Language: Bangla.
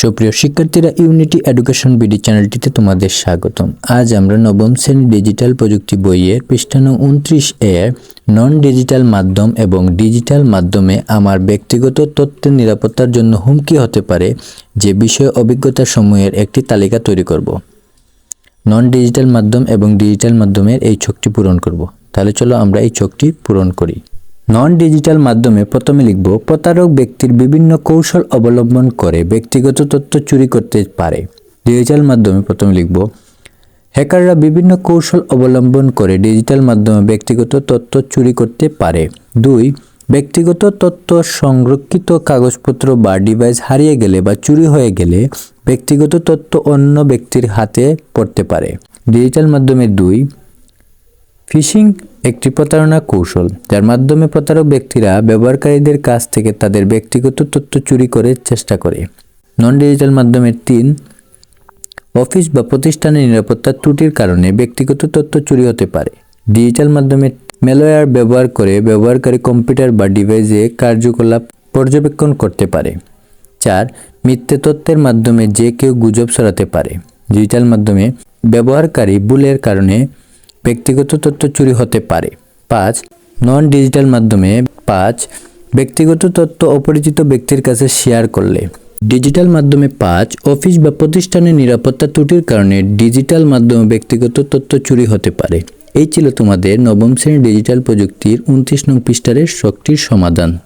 সুপ্রিয় শিক্ষার্থীরা ইউনিটি এডুকেশন বিডি চ্যানেলটিতে তোমাদের স্বাগতম। আজ আমরা নবম শ্রেণি ডিজিটাল প্রযুক্তি বইয়ের পৃষ্ঠানো উনত্রিশ এর নন ডিজিটাল মাধ্যম এবং ডিজিটাল মাধ্যমে আমার ব্যক্তিগত তথ্যের নিরাপত্তার জন্য হুমকি হতে পারে যে বিষয়ে অভিজ্ঞতা সমূহের একটি তালিকা তৈরি করব। নন ডিজিটাল মাধ্যম এবং ডিজিটাল মাধ্যমের এই ছকটি পূরণ করব। তাহলে চলো আমরা এই ছকটি পূরণ করি। নন ডিজিটাল মাধ্যমে প্রথমে লিখব, প্রতারক ব্যক্তির বিভিন্ন কৌশল অবলম্বন করে ব্যক্তিগত তথ্য চুরি করতে পারে। ডিজিটাল মাধ্যমে প্রথমে লিখব, হ্যাকাররা বিভিন্ন কৌশল অবলম্বন করে ডিজিটাল মাধ্যমে ব্যক্তিগত তথ্য চুরি করতে পারে। দুই, ব্যক্তিগত তথ্য সংরক্ষিত কাগজপত্র বা ডিভাইস হারিয়ে গেলে বা চুরি হয়ে গেলে ব্যক্তিগত তথ্য অন্য ব্যক্তির হাতে পড়তে পারে। ডিজিটাল মাধ্যমে দুই ফিশিং একটি প্রতারণা কৌশল, যার মাধ্যমে প্রতারক ব্যক্তিরা ব্যবহারকারীদের কাছ থেকে তাদের ব্যক্তিগত তথ্য চুরি করে চেষ্টা করে। নন ডিজিটাল মাধ্যমের তিন, অফিস বা প্রতিষ্ঠানের নিরাপত্তার ত্রুটির কারণে ব্যক্তিগত তথ্য চুরি হতে পারে। ডিজিটাল মাধ্যমে ম্যালওয়্যার ব্যবহার করে ব্যবহারকারী কম্পিউটার বা ডিভাইসে কার্যকলাপ পর্যবেক্ষণ করতে পারে। চার, মিথ্যে তথ্যের মাধ্যমে যে কেউ গুজব ছড়াতে পারে। ডিজিটাল মাধ্যমে ব্যবহারকারী ভুলের কারণে ব্যক্তিগত তথ্য চুরি হতে পারে। পাঁচ নন ডিজিটাল মাধ্যমে পাঁচ, ব্যক্তিগত তথ্য অপরিচিত ব্যক্তির কাছে শেয়ার করলে। ডিজিটাল মাধ্যমে পাঁচ অফিস বা প্রতিষ্ঠানের নিরাপত্তা ত্রুটির কারণে ডিজিটাল মাধ্যমে ব্যক্তিগত তথ্য চুরি হতে পারে। এই ছিল তোমাদের নবম শ্রেণির ডিজিটাল প্রযুক্তির উনত্রিশ নং পৃষ্ঠারের শক্তির সমাধান।